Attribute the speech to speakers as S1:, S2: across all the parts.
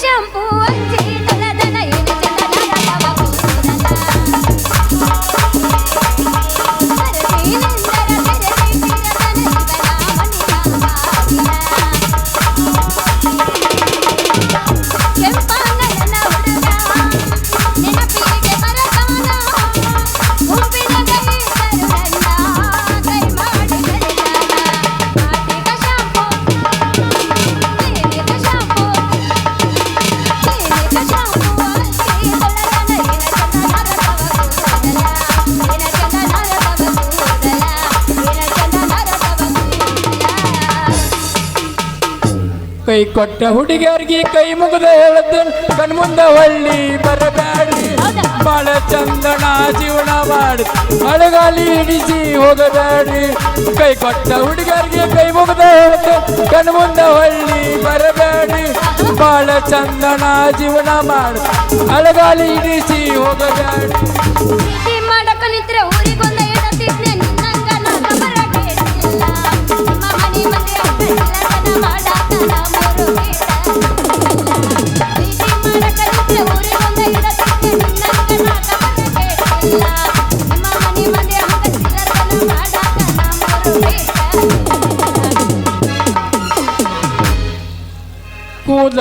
S1: shampoo. ಕೈ
S2: ಕೊಟ್ಟ ಹುಡುಗಿಯರಿಗೆ ಕೈ ಮುಗಿದ ಹೇಳದ್ದು ಕಣ್ಮುಂದ ಹೊಳ್ಳಿ
S1: ಬರಬೇಡಿ?
S2: ಬಾಳ ಚಂದನ ಜೀವನ ಮಾಡಿ ಮಳೆಗಾಲಿ ಹಿಡಿಸಿ ಹೋಗಬೇಡಿ. ಕೈ ಕೊಟ್ಟ ಹುಡುಗಿಯರಿಗೆ ಕೈ ಮುಗಿದ ಹೇಳದ್ದು ಕಣ್ಮುಂದ ಹಳ್ಳಿ ಬರಬೇಡಿ. ಬಾಳ ಚಂದನ ಜೀವನ ಮಾಡಿ ಮಳೆಗಾಲಿ ಹಿಡಿಸಿ ಹೋಗಬೇಡ್ರಿ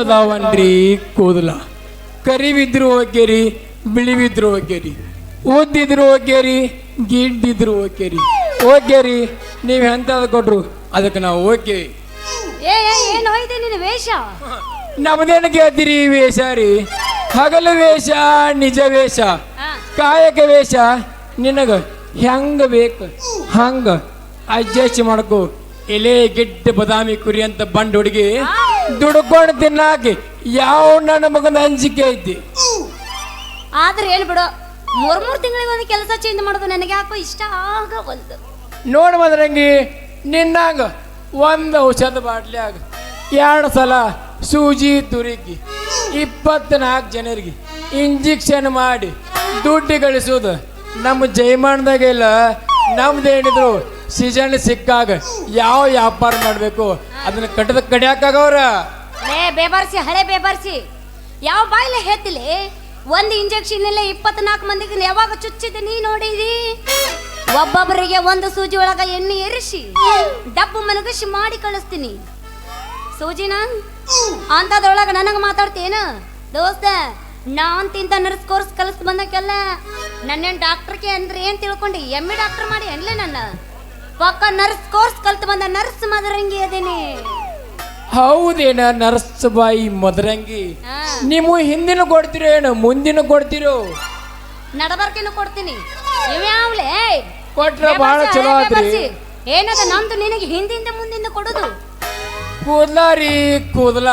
S2: ಕೂದಲದಾವನ್ರಿ ಕೂದಲ. ಕರಿವಿದ್ರು ಓಕೆರಿ ಬಿಳಿವಿದ್ರು ಓಕೆರಿ ಉದ್ದಿದ್ರು ಓಕೆರಿ ಗಿಡ್ಡಿದ್ರು ಓಕೆರಿ ಓಕೆರಿ ನೀವು ಎಂಥದ್ದು ಕೊಟ್ರು? ಅದಕ್ಕೆ ನಾವು ಓಕೆ.
S1: ಏ ಏ ಏನು ನಿನ್ನ ವೇಷ?
S2: ನಮ್ದೇನು ಕೇಳ್ತೀರಿ ವೇಷ ರೀ? ಹಗಲು ವೇಷ ನಿಜ ವೇಷ. ಕಾಯಕ ವೇಷ ನಿನಗ ಹೆಂಗ ಬೇಕು? ಹಂಗ. ಅಡ್ಜಸ್ಟ್ ಮಾಡ್ಕೋ. ಎಲೆ ಗಿಡ್ಡ ಬದಾಮಿ ಕುರಿ ಅಂತ ಬಂಡ್ ಹುಡುಗಿ. ದುಡ್ಕೊಂಡು ತಿನ್ನಾಕಿ ಯಾವ ನನ್ನ ಮಗನ ಅಂಜಿಕೆ ಐತಿ?
S1: ಆದ್ರೆ ಹೇಳ್ಬಿಡು ಬಿಡು ಮೂರ್ ಮೂರ್ ತಿಂಗಳಿಗೆ ಒಂದು ಕೆಲಸ ಚೇಂಜ್ ಮಾಡೋದು ನನಗೆ ಯಾಕೋ ಇಷ್ಟ ಆಗವಲ್ದು.
S2: ನೋಡ್ ಮದ್ರಂಗಿ ನಿನ್ನಾಗ ಒಂದು ಔಷಧ ಬಾಟ್ಲ್ಯಾಗ ಎರಡು ಸಲ ಸೂಜಿ ತುರುಕಿ ಇಪ್ಪತ್ನಾಲ್ಕು ಜನರಿಗೆ ಇಂಜೆಕ್ಷನ್ ಮಾಡಿ ದುಡ್ಡು ಗಳಿಸೋದು ನಮ್ಮ ಜೈಮಾನದಾಗೆಲ್ಲ ನಮ್ದು ನಮ್ದೇನಿದ್ರು ಸೀಸನ್ ಸಿಕ್ಕಾಗ ಯಾವ ವ್ಯಾಪಾರ ಮಾಡಬೇಕು? ಅದನ್ನ ಕಟ್ಟದ ಕಡಿಯಾಕಾಗವ್ರ?
S1: ಲೇ, ಬೇಬಾರ್ಸಿ, ಹಳೆ ಬೇಬಾರ್ಸಿ. ಯಾವ ಬಾಯಿಲೆ ಹೇಳ್ತಿಲಿ? ಒಂದು ಇಂಜೆಕ್ಷನ್ ಇಲ್ಲೇ ಇಪ್ಪತ್ನಾಲ್ಕು ಮಂದಿಗೆ ಯಾವಾಗ ಚುಚ್ಚಿದೆ ನೀ ನೋಡಿದಿ? ಒಬ್ಬೊಬ್ಬರಿಗೆ ಒಂದು ಸೂಜಿ ಒಳಗ ಎಣ್ಣೆ ಎರಿಸಿ, ಡಬ್ಬು ಮನಗಿಸಿ ಮಾಡಿ ಕಳಿಸ್ತೀನಿ. ಸೂಜಿನ, ಅಂತದ್ರೊಳಗ ನನಗೆ ಮಾತಾಡ್ತೇನ ದೋಸ್ತ, ನಾನ್ ತಿಂತ ನರ್ಸ್ ಕೋರ್ಸ್ ಕಲಿಸ್ ಬಂದಕ್ಕೆಲ್ಲ ನನ್ನೇನ್ ಡಾಕ್ಟರ್ಗೆ ಅಂದ್ರೆ ಏನ್ ತಿಳ್ಕೊಂಡಿ? ಎಮ್ಮೆ ಡಾಕ್ಟರ್ ಮಾಡಿ ಅನ್ಲೇ ನನ್ನ. ಪಕ್ಕ ನರ್ಸ್ ಕೋರ್ಸ್ ಕಲ್ತು ಬಂದ ನರ್ಸ್ ಮದರಂಗಿ ಅದೇನೆ.
S2: ಹೌದೇನ ನರ್ಸ್ ಬಾಯಿ ಮದರಂಗಿ?
S1: ನಿಮ್ಮ
S2: ನೀವು ಹಿಂದಿನ ಕೊಡ್ತಿರೋ ಏನು ಮುಂದಿನ ಕೊಡ್ತಿರೋ?
S1: ನಡಬರ್ಕೆನು ಕೊಡ್ತೀನಿ. ಇವ್ಯಾವ್ಲೆ
S2: ಕೊಟ್ರ ಬಹಳ ಚಲೋ ಆದ್ರಿ
S1: ಏನದ ನಮ್ದು ನಿನಗೆ ಹಿಂದಿಂದ ಮುಂದಿಂದ ಕೊಡುದು?
S2: ಕೂದ್ಲ ರೀ ಕೂದ್ಲ.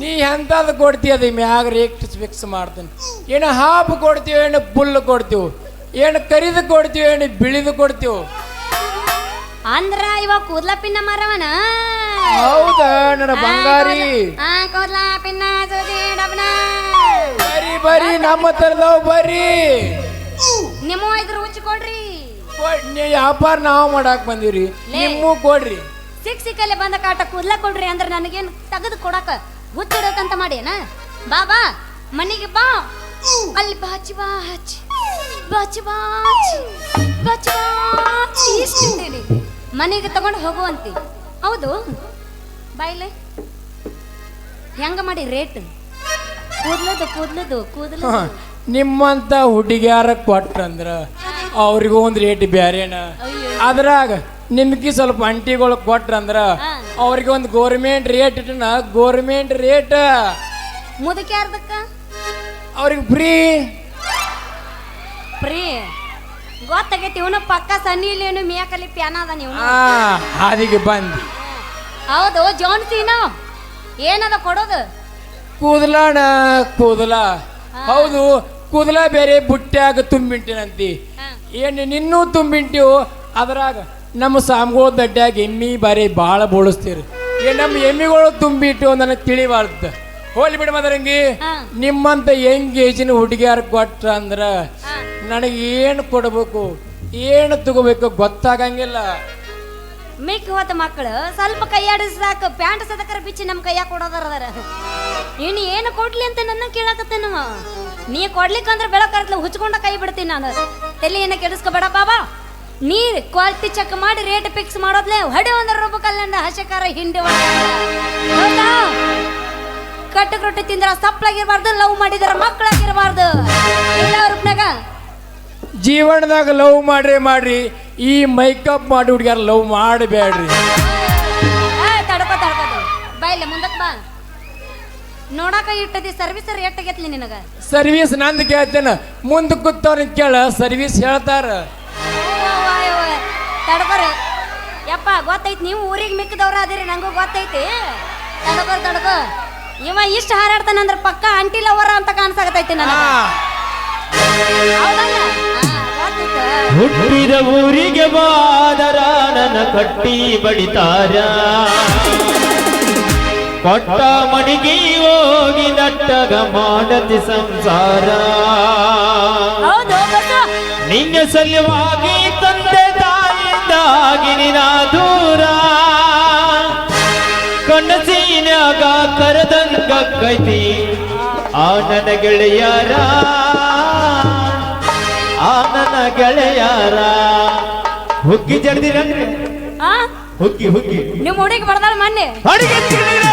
S2: ನೀ ಎಂಥದ್ದು ಕೊಡ್ತೀಯ ಅದು ಮ್ಯಾಗ ರೇಟ್ ಫಿಕ್ಸ್ ಮಾಡ್ತೀನಿ. ಏನು ಹಾಫ್ ಕೊಡ್ತೀವಿ ಏನು ಬುಲ್ ಕೊಡ್ತೀವಿ ಏನು ಕರಿದು ಕೊಡ್ತೀವಿ ಏನು ಬಿಳಿದು ಕೊಡ್ತೀವಿ
S1: ಅಂದ್ರ ಇವಾಗ ಕೂದ್ಲ ಪಿನ್ನ ಮರವನ.
S2: ಹೌದಾ ನನ್ನ ಬಂಗಾರಿ.
S1: ಆ ಕೂದ್ಲ ಪಿನ್ನ ಡಬ್ನ.
S2: ಬರಿ ಬರಿ ನಮ್ಮ ತರದವ್ ಬರಿ.
S1: ನಿಮ್ಮ ಇದ್ರ ಉಚ್ಚ ಕೊಡ್ರಿ.
S2: ಕೊಡ್- ವ್ಯಾಪಾರ ನಾವು ಮಾಡಕ್ ಬಂದಿವ್ರಿ. ನಿಮ್ಮೂ ಕೊಡ್ರಿ.
S1: ಸಿಕ್ ಸಿಕ್ಕಲ್ಲಿ ಬಂದ ಕಾಟ ಕೂದ್ಲ ಕೊಡ್ರಿ ಅಂದ್ರೆ ನನಗೇನು ತೆಗೆದು ಕೊಡಕ ಹುಚ್ಚಿಡೋಕಂತ ಮಾಡೇನ ಬಾ ಬಾ ಮನೆಗೆ ಬಾ. ಅಲ್ಲಿ ಬಾಚಿ ಬಾಚಿ ಬಾಚಿ ಬಾಚಿ ಬಾಚಿ ಬಾಚಿ ಇಷ್ಟಿದ್ದೀನಿ ಮನೆಗೆ ತಗೊಂಡು ಹೋಗುವಂತಿ. ಹೌದು. ಬಾಯ್ಲೆ. ಹೆಂಗ ಮಾಡಿ ರೇಟ್? ಕೂದ್ಲದು ಕೂದ್ಲದು ಕೂದಲು
S2: ನಿಮ್ಮಂತ ಹುಡುಗಿಯಾರ ಕೊಟ್ರಂದ್ರ ಅವ್ರಿಗೂ ಒಂದು ರೇಟ್ ಬ್ಯಾರೇನ? ಅದ್ರಾಗ ನಿಮ್ಗೆ ಸ್ವಲ್ಪ ಅಂಟಿಗಳು ಕೊಟ್ರಂದ್ರ. ಅವ್ರಿಗೆ ಒಂದು ಗೋರ್ಮೆಂಟ್ ರೇಟ್ ಇಟ್ಟನ ಗೋರ್ಮೆಂಟ್ ರೇಟ್
S1: ಮುದಕ್ಯಾರ್ದಕ್ಕ?
S2: ಅವ್ರಿಗೆ ಫ್ರೀ
S1: ಫ್ರೀ ಗೊತ್ತಾಗೈತಿ ಇವನು ಪಕ್ಕ ಸನ್ನಿ ಇಲ್ಲಿ ಏನು ಮೇಕಲಿ ಪ್ಯಾನ ಅದ ನೀವು
S2: ಆ ಹಾದಿಗೆ ಬಂದಿ.
S1: ಹೌದು ಜೋನ್ ಸೀನಾ ಏನದ ಕೊಡೋದು?
S2: ಕೂದಲಾಣ ಕೂದಲ. ಹೌದು ಕೂದಲ ಬೇರೆ ಬುಟ್ಟ್ಯಾಗ ತುಂಬಿಂಟಿನಂತಿ. ಏನು ನಿನ್ನೂ ತುಂಬಿಂಟಿವು ಅದ್ರಾಗ ನಮ್ಮ ಸಾಮಗೋ ದಡ್ಡ್ಯಾಗ ಎಮ್ಮಿ ಬಾರಿ ಭಾಳ ಬೋಳಿಸ್ತೀರಿ. ಏ ನಮ್ಮ ಎಮ್ಮಿಗಳು ತುಂಬಿಟ್ಟು ನನಗೆ ತಿಳಿಬಾರ್ದು ಹೋಲಿ ಬಿಡ ಮದರಂಗಿ. ನಿಮ್ಮಂತ ಯಂಗ್ ಏಜಿನ ಹುಡುಗಿಯಾರ ಕೊಟ್ರ ಅಂದ್ರ. ನನಗೆ ಏನು ಕೊಡಬೇಕು, ಏನು ತಗೋಬೇಕು ಗೊತ್ತಾಗಂಗಿಲ್ಲ.
S1: ಮಿಕ್ ಹೋತ ಮಕ್ಕಳು, ಸ್ವಲ್ಪ ಕೈಯಾಡಿಸ್ ಸಾಕು, ಪ್ಯಾಂಟ್ ಸದಕರ ಬಿಚ್ಚಿ ನಮ್ಮ ಕೈಯಾಗ ಕೊಡೋದರ ಇನ್ನು ಏನು ಕೊಡ್ಲಿ ಅಂತ ನನ್ನ ಕೇಳಾಕತ್ತೇನು ನೀ ಕೊಡ್ಲಿಕ್ಕಂದ್ರೆ ಬೆಳಕರ್ತ್ಲ ಹುಚ್ಕೊಂಡ ಕೈ ಬಿಡ್ತೀನಿ ನಾನು. ತಲೆ ಏನ ಕೆಡಿಸ್ಕೋಬೇಡ ಬಾಬಾ. ನೀ ಕ್ವಾಲಿಟಿ ಚೆಕ್ ಮಾಡಿ ರೇಟ್ ಫಿಕ್ಸ್ ಮಾಡೋದ್ಲೆ ಹೊಡೆ ಒಂದರ ರೂಪಾಯಿ ಹಸಕಾರ ಹಿಂಡಿ ಹೌದಾ? ಕಟ್ಟು ಕಟ್ಟು ತಿಂದ್ರ ಸಪ್ಲಾಗಿರ್ಬಾರ್ದು ಲವ್ ಮಾಡಿದ್ರ ಮಕ್ಕಳಾಗಿರ್ಬಾರ್ದು ಎಲ್ಲ ರೂಪ್ನಾಗ.
S2: ಜೀವನದಾಗ ಲವ್ ಮಾಡ್ರಿ ಮಾಡ್ರಿ ಈ ಮೈಕಪ್ ಮಾಡಿ ಹುಡುಗ್ಯಾರ ಲವ್ ಮಾಡಬೇಡ್ರಿ
S1: ತಡ್ಕೊ ತಡ್ಕೊ ಮುಂದಕ್ಕೆ ಬಾ ನೋಡಾಕ ಇಟ್ಟದಿ ಸರ್ವಿಸ್ ರೇಟ್ ಆಗೈತ್ಲಿ ನಿನಗ?
S2: ಸರ್ವಿಸ್ ನಂದ್ ಕೇಳ್ತೇನೆ. ಮುಂದೆ ಕೂತವ್ರನ್ನ ಕೇಳ ಸರ್ವಿಸ್ ಹೇಳ್ತಾರ.
S1: ತಡ್ಕೊರಿ ಯಪ್ಪ ಗೊತ್ತೈತಿ ನೀವು ಊರಿಗೆ ಮಿಕ್ಕದವ್ರ ಅದಿರಿ ನಂಗೂ ಗೊತ್ತೈತಿ. ತಡ್ಕೊರ್ ತಡ್ಕೊ. ಇವ ಇಷ್ಟ ಹಾರಾಡ್ತಾನಂದ್ರ ಪಕ್ಕ ಅಂಟಿ ಲವರ ಅಂತ ಕಾಣಿಸಾಗತೈತಿ ನನಗ.
S3: ಹುಟ್ಟಿದ ಊರಿಗೆ ಬಾದರ ನನ್ನ ಕಟ್ಟಿ ಬಡಿತಾರ. ಕೊಟ್ಟ ಮಡಿಗೆ ಹೋಗಿ ನಟ್ಟಗ ಮಾಡತಿ ಸಂಸಾರ. ನಿನ್ನ ಸಲುವಾಗಿ ತಂದೆ ತಾಯಿಂದಾಗಿ ನಿನ ದೂರ. ಕನಸಿನ್ಯಾಗ ಕರೆದಂಗ ಕೈತಿ ಆ ನನ್ನ ಗೆಳೆಯರ. ಆ ನನ್ನ ಗೆಳೆಯರ. ಹುಗ್ಗಿ ಜಡ್ದಿರನ್ರಿ
S1: ಆ?
S3: ಹುಗ್ಗಿ ಹುಗ್ಗಿ.
S1: ನಿಮ್ಮ ಹುಡುಗಿ ಬಡ್ದಾಳ ಮೊನ್ನೆ.
S3: ಅಡಿಗೆ ತಿಂದಿರ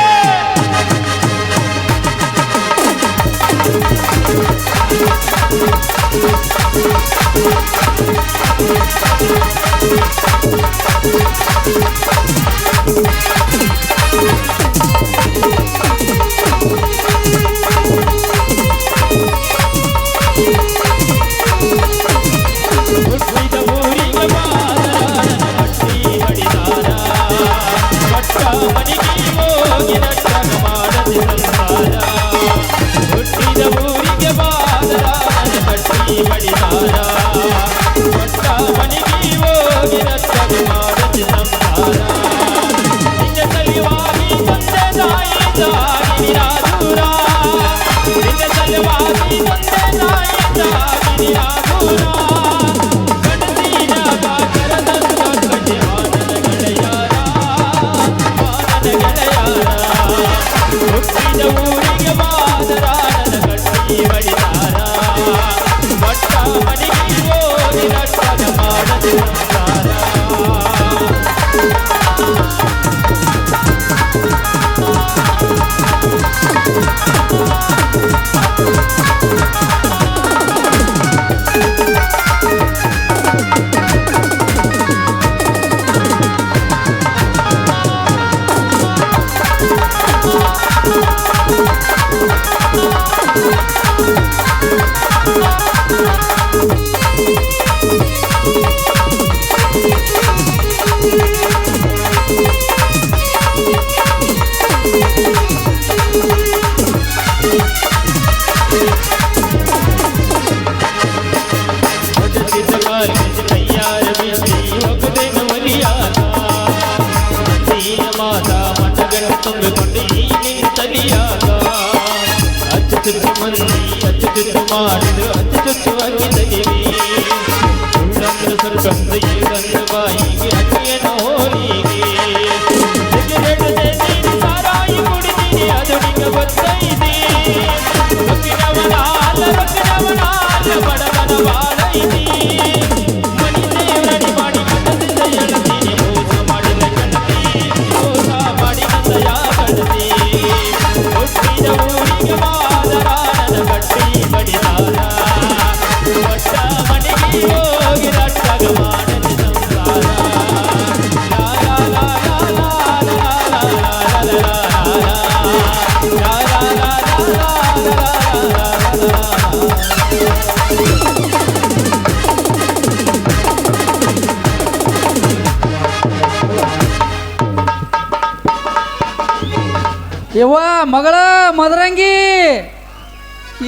S4: ಯವ್ವ ಮಗಳ ಮದರಂಗಿ.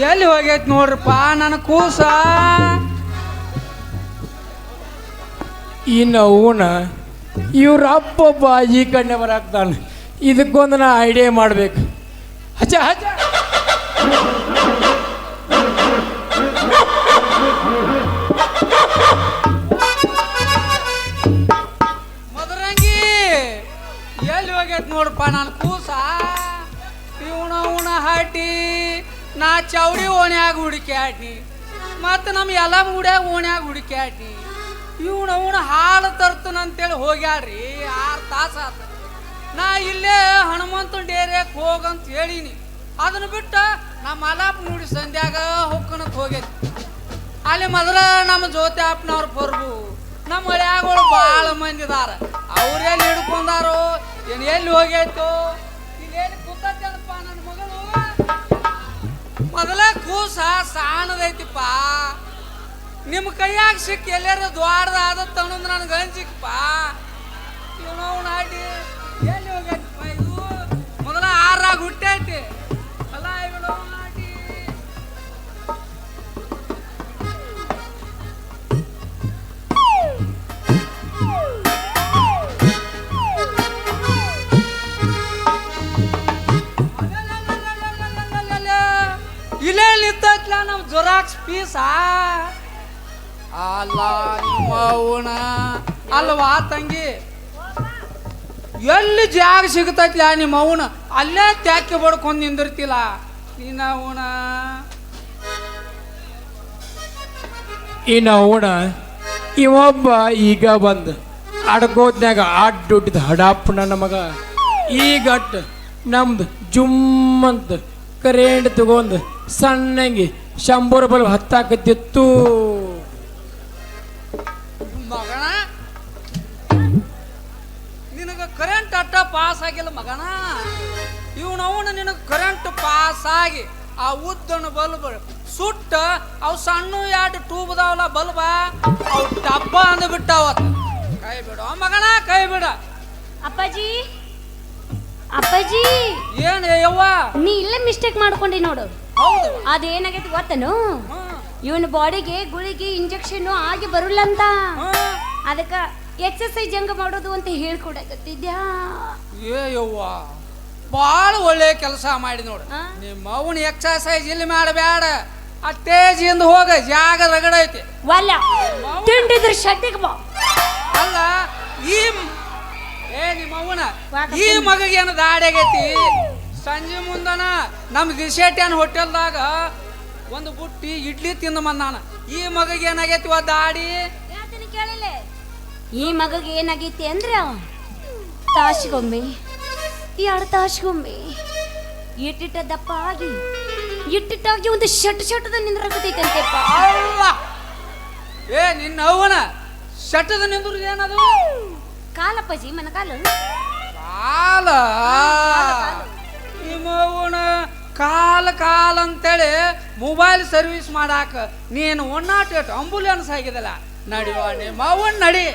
S4: ಎಲ್ಲಿ ಹೋಗೈತ್ ನೋಡ್ರಪ್ಪ ನನ್ನ ಕೂಸ.
S2: ಇನ್ನು ಅವನ ಇವ್ರ ಅಪ್ಪೊಬ್ಬ ಈ ಕಣ್ಣೆ ಬರಾಕ್ತಾನೆ ಇದಕ್ಕೊಂದು ನಾ ಐಡಿಯಾ ಮಾಡ್ಬೇಕು. ಹಚ್ಚ ಹಚ್ಚ.
S4: ಮದರಂಗಿ ನೋಡ್ರಪ್ಪ ನಾನು ಕೂಸ. ಇವನ ಉಣ ಹಾಟಿ, ನಾ ಚೌಡಿ ಓಣ್ಯಾಗ ಹುಡುಕ್ಯಾಡ್ನಿ ಮತ್ತು ನಮ್ಮ ಎಲ್ಲ ಮೂಡ್ಯಾಗ ಓಣ್ಯಾಗ ಹುಡುಕ್ಯಾಡ್ನಿ ಇವಣ ಅವನ ಹಾಲು ತರ್ತನಂತೇಳಿ ಹೋಗ್ಯಾಡ್ರಿ ಆರು ತಾಸು ಆತ. ನಾ ಇಲ್ಲೇ ಹನುಮಂತ ಡೇರ್ಯಾಗ ಹೋಗಂತ ಹೇಳಿನಿ. ಅದನ್ನು ಬಿಟ್ಟು ನಮ್ಮ ಮಲಾಪ್ ನೋಡಿ ಸಂಧ್ಯಾಗ ಹೊಕ್ಕನಕ್ಕೆ ಹೋಗೈತಿ ಅಲ್ಲಿ ಮೊದಲ ನಮ್ಮ ಜ್ಯೋತಿ ಅಪ್ಪನವ್ರ ಬರ್ಬು ನಮ್ಮ ಹಳ್ಯಾಗಳು ಭಾಳ ಮಂದಿ ಇದಾರ ಅವ್ರೆಲ್ಲಿ ಹಿಡ್ಕೊಂಡಾರೋ, ಏನು ಎಲ್ಲಿ ಹೋಗೈತೋ ಕೂಸ ಸಾಣದೈತಿಪ್ಪ. ನಿಮ್ಮ ಕೈಯಾಗ ಸಿಕ್ಕಿ ಎಲ್ಲರ ದ್ವಾರದ ಆದ ತಗೊಂಡ್ ನನಗೆ ಹಂಚಿಕಪ್ಪ ಏನೋ ನಾಟಿ ಎಲ್ಲಿ ಇದು? ಮೊದಲ ಆರಾಗ ಹುಟ್ಟೈತಿ. ಜೊರಾಕ್ಸ್ ಪೀಸ ಅಲ್ಲ, ನಿಮ್ಮ ಅಲ್ವಾ ತಂಗಿ? ಎಲ್ಲಿ ಜಾಗ ಸಿಗ್ತೈತ್ಲ ನಿಮ್ಮ ಅವನ ಅಲ್ಲೇ ತ್ಯಾಕೆ ಬಡ್ಕೊಂಡು ನಿಂದಿರ್ತಿಲ್ಲ ನಿನ್ನ ಅವನ
S2: ಇನ್ನು ಇವೊಬ್ಬ ಈಗ ಬಂದು ಅಡ್ಗೋದ್ನಾಗ ಅಡ್ಡುಟ್ಟಿದ ಹುಟ್ಟಿದ ಹಡಾಪ್ ನಮಗ ಮಗ ಈಗಟ್ ನಮ್ದು ಜುಮ್ಮಂತ ಕರೆಂಟ್ ತಗೊಂಡು ಸಣ್ಣಂಗಿ ಶಂಬರ್ ಬಲ್ ಹತ್ತಾಕತ್ತಿತ್ತು.
S4: ಮಗಣ ನಿನಗ ಕರೆಂಟ್ ಅಟ್ಟ ಪಾಸ್ ಆಗಿಲ್ಲ ಮಗಣ. ಇವನವನ ನಿನಗ ಕರೆಂಟ್ ಪಾಸ್ ಆಗಿ ಆ ಉದ್ದನ ಬಲ್ಬ್ ಸುಟ್ಟ ಅವು ಸಣ್ಣ ಎರಡು ಟ್ಯೂಬ್ ಅದಾವಲ್ಲ ಬಲ್ಬ ಅವು ಡಬ್ಬ ಅಂದ್ಬಿಟ್ಟಾವ ಕೈ ಬಿಡ ಮಗಣ ಕೈ ಬಿಡ.
S1: ಅಪ್ಪಾಜಿ ಅಪ್ಪಾಜಿ.
S4: ಏನ್ ಯವ್ವ?
S1: ನೀ ಇಲ್ಲೇ ಮಿಸ್ಟೇಕ್ ಮಾಡ್ಕೊಂಡಿ ನೋಡು. ಅದೇನಾಗೈತಿ ಗೊತ್ತನು. ಇವನ ಬಾಡಿಗೆ ಗುಳಿಗೆ ಇಂಜೆಕ್ಷನ್ ಆಗಿ ಬರುಲ್ಲ ಅಂತ. ಅದಕ್ಕ ಎಕ್ಸರ್ಸೈಜ್ ಹೆಂಗ ಮಾಡೋದು ಅಂತ ಹೇಳ್ಕೊಡಕತ್ತಿದ್ಯಾ?
S4: ಏ ಯವ್ವ ಭಾಳ ಒಳ್ಳೆ ಕೆಲಸ ಮಾಡಿ ನೋಡು? ನಿಮ್ಮ ಅವನ ಎಕ್ಸರ್ಸೈಜ್ ಇಲ್ಲಿ ಮಾಡಬೇಡ ಆ ತೇಜಿಂದ ಹೋಗ ಜಾಗ ರಗಡ ಐತಿ.
S1: ವಲ್ಲ ತಿಂಡಿದ್ರ ಬಾ.
S4: ಅಲ್ಲ ಈ ಏ ನಿಮ್ಮ ಅವನ ಈ ಮಗಗೇನು ದಾಡಿ ಆಗೈತಿ ಸಂಜೆ ಮುಂದನ ನಮ್ಮ ದಿಶೆಟ್ಯಾನ್ ಹೋಟೆಲ್ದಾಗ ಒಂದು ಬುಟ್ಟಿ ಇಡ್ಲಿ ತಿಂದ ನಾನು ಈ ಮಗಗೆ ಏನಾಗೈತಿ ಒ ದಾಡಿ?
S1: ಹೇಳ್ತೀನಿ ಕೇಳಿಲ್ಲ. ಈ ಮಗಗೆ ಏನಾಗೈತಿ ಅಂದ್ರೆ ತಾಸಿಗೊಮ್ಮೆ ಎರಡು ತಾಸಿಗೊಮ್ಮೆ ಇಟ್ಟಿಟ್ಟ ದಪ್ಪ ಆಗಿ ಇಟ್ಟಿಟ್ಟಾಗಿ ಒಂದು ಶಟ್ ಶಟದ ನಿಂದ್ರಾಗತೈತಂತೆಪ್ಪ
S4: ಏ ನಿನ್ನ ಅವನ ಶಟದ ನಿಂದ್ರು ಏನದು?
S1: ಕಾಲಪ್ಪಾಜಿ ಮನ ಕಾಲು
S4: ಕಾಲ. ನಿಮ್ಮವನ ಕಾಲ ಕಾಲ ಅಂತೇಳಿ ಮೊಬೈಲ್ ಸರ್ವಿಸ್ ಮಾಡಾಕ ನೀನು ಒನ್ನಾಟ ಅಂಬುಲೆನ್ಸ್ ಆಗಿದಲ್ಲ ನಡಿವ ನಿಮ್ಮ ನಡಿ.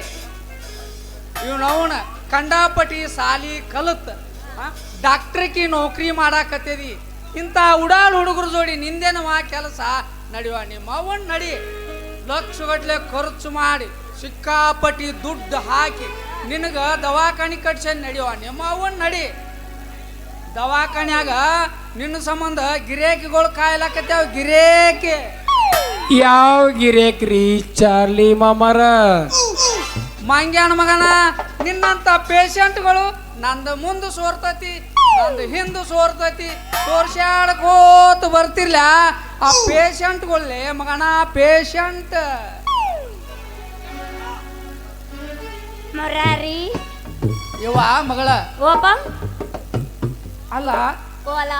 S4: ಇವನವನ ಕಂಡಾಪಟಿ ಸಾಲಿ ಕಲತ್ ಡಾಕ್ಟ್ರಿಕಿ ನೌಕರಿ ಮಾಡಾಕತ್ತದಿ. ಇಂಥ ಉಡಾಳ್ ಹುಡುಗರ ಜೋಡಿ ನಿಂದೇನವ ಕೆಲಸ ನಡಿವ ಅವನ್ ನಡಿ. ಲಕ್ಷಗಟ್ಲೆ ಖರ್ಚು ಮಾಡಿ ಸಿಕ್ಕಾಪಟ್ಟಿ ದುಡ್ಡು ಹಾಕಿ ನಿನಗ ದವಾಖಾನಿ ಕಟ್ಸನ್ ನಡಿವ ನಿಮ್ಮ ಅವನ್ ನಡಿ. ದವಾಖಾನ್ಯಾಗ ನಿನ್ನ ಸಂಬಂಧ ಗಿರೇಕಿಗಳು ಕಾಯ್ಲಾಕತ್ಯಾವ ಗಿರೇಕಿ.
S2: ಯಾವ ಗಿರೇಕ್ರಿ ಚಾರ್ಲಿ ಮಾಮರ?
S4: ಮಂಗ್ಯಾನ ಮಗನ ನಿನ್ನಂತ ಪೇಷಂಟ್ಗಳು ನಂದು ಮುಂದೆ ಸೋರ್ತತಿ ನಂದು ಹಿಂದೆ ಸೋರ್ತತಿ ಸೋರ್ಸ್ಯಾಡ್ಕೋತ ಬರ್ತಿರ್ಲ? ಆ ಪೇಷಂಟ್ಗಳೇ ಮಗನ ಪೇಷಂಟ್.
S1: ಮೊರಾರಿ.
S4: ಇವ ಮಗಳ.
S1: ಓಪ.
S4: ಅಲ್ಲ.
S1: ಓಲ.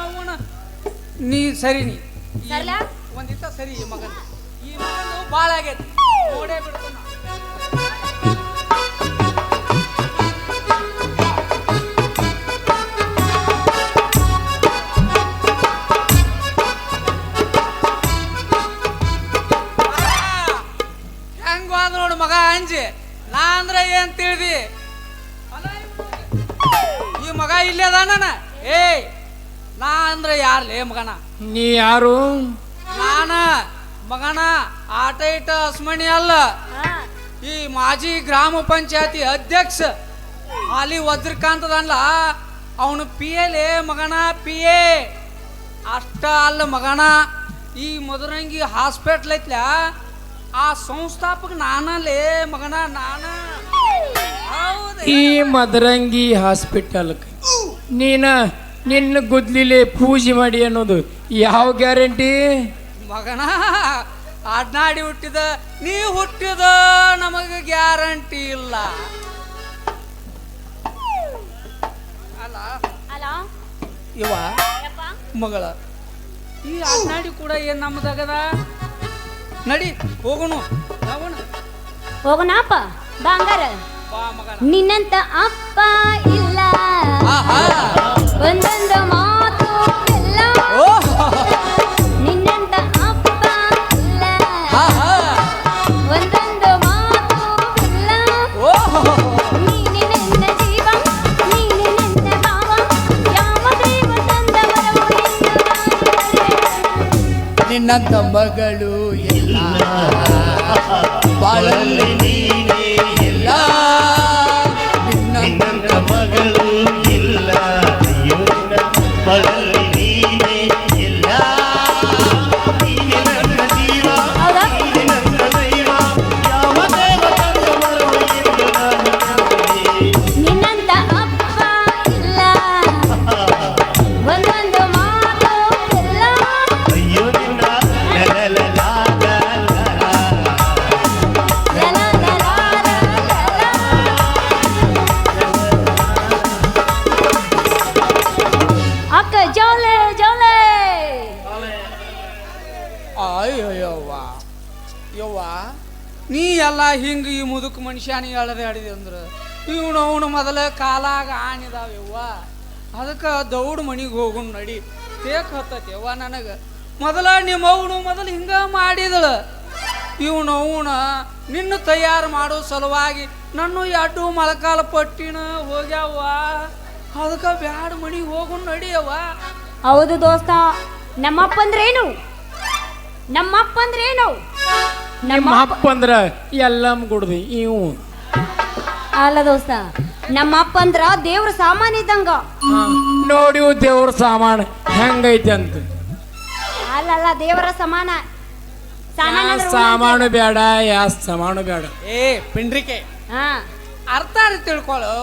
S4: ಅವ್ನವ್ನ ನೀ ಸರಿ ನೀ.
S1: ಒಂದಿಷ್ಟು
S4: ಒಂದಿತ್ತ ಸರಿ ಈ ಮಗನ. ಈ ಮಗನು ಭಾಳ ಆಗೈತಿ. ನೋಡೇ ಬಿಡ್ತಾನ ಹೆಂಗ ನೋಡು ಮಗ ಅಂಜಿ. ನಾ ಅಂದ್ರೆ ಏನ್ ತಿಳಿದಿ? ಇಲ್ಲೇ ಅದಾನ ಏಯ್ ನಾ ಅಂದ್ರೆ ಯಾರು ಲೇ ಮಗನ?
S2: ನೀ ಯಾರು?
S4: ನಾನ ಮಗನ ಆಟ ಇಟ್ಟ ಅಸ್ಮಣಿ ಅಲ್ಲ. ಈ ಮಾಜಿ ಗ್ರಾಮ ಪಂಚಾಯತಿ ಅಧ್ಯಕ್ಷ ಹಾಲಿ ವಜ್ರಕಾಂತದಲ್ಲ ಅವನು ಪಿ ಎಲೆ ಮಗನ ಪಿ ಎ. ಅಷ್ಟ ಅಲ್ಲ ಮಗನ. ಈ ಮದುರಂಗಿ ಹಾಸ್ಪಿಟ್ಲ್ ಐತ್ಲ ಆ ಸಂಸ್ಥಾಪಕ ನಾನಲ್ಲೇ ಮಗನ ನಾನ. ಹೌದು.
S2: ಈ ಮದರಂಗಿ ಹಾಸ್ಪಿಟಲ್ಗೆ ನೀನ ನಿನ್ನ ಗುದ್ಲಿಲಿ ಪೂಜೆ ಮಾಡಿ ಅನ್ನೋದು ಯಾವ ಗ್ಯಾರಂಟಿ?
S4: ಮಗನ ಅಡ್ನಾಡಿ ಹುಟ್ಟಿದ ನೀ ಹುಟ್ಟಿದ ನಮಗೆ ಗ್ಯಾರಂಟಿ ಇಲ್ಲ. ಅಲ್ಲ?
S1: ಅಲ್ಲ
S4: ಇವ? ಮಗಳ. ಈ ಅಡ್ನಾಡಿ ಕೂಡ ಏನ್ ನಮ್ದಾಗದ? ನಡಿ ಹೋಗೋಣ ಹೋಗೋಣ
S1: ಬಂಗಾರ.
S4: ಬಾ
S1: ನಿನ್ನಂತ ಅಪ್ಪ
S4: ಓ
S1: ನಿನ್ನಂತ ಅಪ್ಪ ಇಲ್ಲ.
S4: ಆಹಾ
S1: ಒಂದೊಂದು ಮಾತು ಇಲ್ಲ
S4: ಓ
S1: ನೀನೆ ನನ್ನ ಜೀವ ನೀನೆ ನನ್ನ ಭಾವ ಯಾವ ದೇವ ತಂದ ವರವು ಎಂದು ನಾನು
S4: ನಿನ್ನಂತ ಮಗಳು ಎಲ್ಲ ಬಾಳಲ್ಲಿ ನೀನೇ ಎಲ್ಲ ನೀ ಹಿಂಗೆ ಈ ಮುದುಕ ಮನುಷ್ಯನ ಹೇಳದೆ ಎಳ್ದೆ ಅಂದ್ರೆ. ಇವನು, ಅವನು ಮೊದಲ ಕಾಲಾಗ ಆಣಿದಾವ ಯವ್ವ ಅದಕ್ಕೆ ದೌಡ್ ಮನಿಗೆ ಹೋಗುಣ್ ನಡಿ. ತೇಕ್ ಹತ್ತತಿ ಯವ್ವ ನನಗೆ. ಮೊದಲ ನಿಮ್ಮ ಅವನು ಮೊದಲು ಹಿಂಗ ಮಾಡಿದಳು. ಇವನು, ಅವನ ನಿನ್ನ ತಯಾರು ಮಾಡೋ ಸಲುವಾಗಿ ನನ್ನ ಎಡ್ಡು ಮೊಳಕಾಲ ಪಟ್ಟಿನ ಹೋಗ್ಯಾವ ಅದಕ್ಕೆ ಬ್ಯಾಡ ಮನಿಗೆ ಹೋಗುಣ್ ನಡಿಯವ್ವ.
S1: ಹೌದು ದೋಸ್ತ, ನಮ್ಮಪ್ಪ ಅಂದ್ರೇನು? ನಮ್ಮಪ್ಪ ಅಂದ್ರೇನು?
S2: ನಮ್ಮ
S1: ನಮ್ಮ
S2: ಅಪ್ಪ ಅಂದ್ರ ಎಲ್ಲಮ್ ಗುಡ್ದಿ ಇವು.
S1: ಅಲ್ಲ ದೋಸ್ತ ನಮ್ಮಪ್ಪ ಅಂದ್ರ ದೇವ್ರ ಸಾಮಾನ್ ಇದ್ದಂಗ.
S2: ನೋಡಿ ದೇವ್ರ ಸಾಮಾನು ಹೆಂಗೈತೆ ಅಂತ.
S1: ಅಲ್ಲಲ್ಲ ದೇವರ ಸಮಾನ. ಸಾಮಾನ್
S2: ಯಾ
S1: ಅಂದ್ರೆ
S2: ಸಾಮಾನು ಬೇಡ ಯಾ ಸಾಮಾನು ಬೇಡ.
S4: ಏ ಪಿಂಡ್ರಿಕೆ.
S1: ಹಾ.
S4: ಅರ್ಥ ಆಗಿ ತಿಳ್ಕೊಳ್ಳು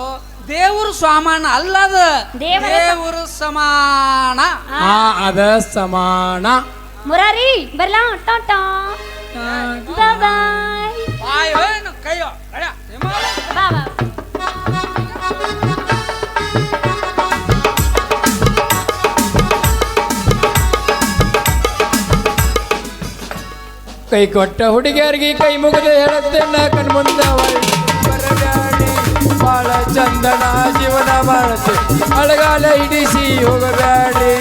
S4: ದೇವ್ರ ಸಮಾನ ಅಲ್ಲದ
S1: ದೇವರ
S4: ದೇವ್ರ ಸಮಾನ.
S2: ಆ ಅದ ಸಮಾನ.
S1: ಮುರಾರಿ ಬರ್ಲಾ ಟಾಟಾ
S2: ಕೈ ಕೊಟ್ಟ ಹುಡುಗಿಯರಿಗೆ ಕೈ ಮುಗಿದು ಹೇಳುತ್ತೇನ ಕಣ್ಮುಂದ ಬರಗಾಡಿ ಬಾಳ ಚಂದನ ಜೀವನ ಮಾಡುತ್ತೆ ಅಳಗಾಲ ಹಿಡಿಸಿ ಹೋಗಬೇಡಿ.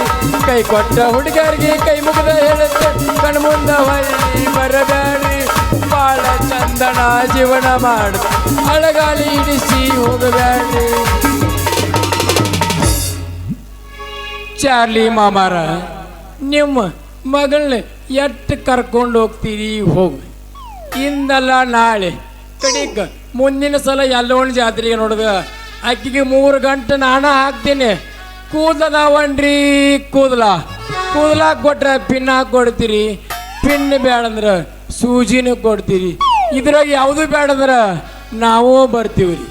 S2: ಕೈ ಕೊಟ್ಟ ಹುಡುಗರಿಗೆ ಕೈ ಮುಗಿದ ಹೇಳುತ್ತೆ. ಕಣ್ಮುಂದ ಹೊಳ್ಳಿ ಬರಬೇಡಿ ಬಾಳ ಚಂದನ ಜೀವನ ಮಾಡು. ಅಳಗಾಲಿ ಇಡಿಸಿ ಹೋಗಬೇಡಿ. ಚಾರ್ಲಿ ಮಾಮಾರ, ನಿಮ್ಮ ಮಗಳನ್ನ ಎಟ್ಟು ಕರ್ಕೊಂಡು ಹೋಗ್ತೀರಿ? ಹೋಗಿ. ಇಂದಲ್ಲ ನಾಳೆ. ಕಡಿಗ ಮುಂದಿನ ಸಲ ಎಲ್ಲೋಣ ಜಾತ್ರೆಗೆ ನೋಡಿದ. ಆಕಿಗೆ ಮೂರು ಗಂಟೆ ನಾನು ಹಾಕ್ತೀನಿ. ಕೂದಲವನ್ರಿ ಕೂದಲ. ಕೂದಲ ಕೊಟ್ರೆ ಪಿನ್ ಹಾಕಿ ಕೊಡ್ತೀರಿ ಪಿನ್ ಬೇಡಂದ್ರೆ ಸೂಜಿನೂ ಕೊಡ್ತೀರಿ. ಇದ್ರಾಗ ಯಾವುದು ಬೇಡಂದ್ರೆ ನಾವು ಬರ್ತೀವಿ ರೀ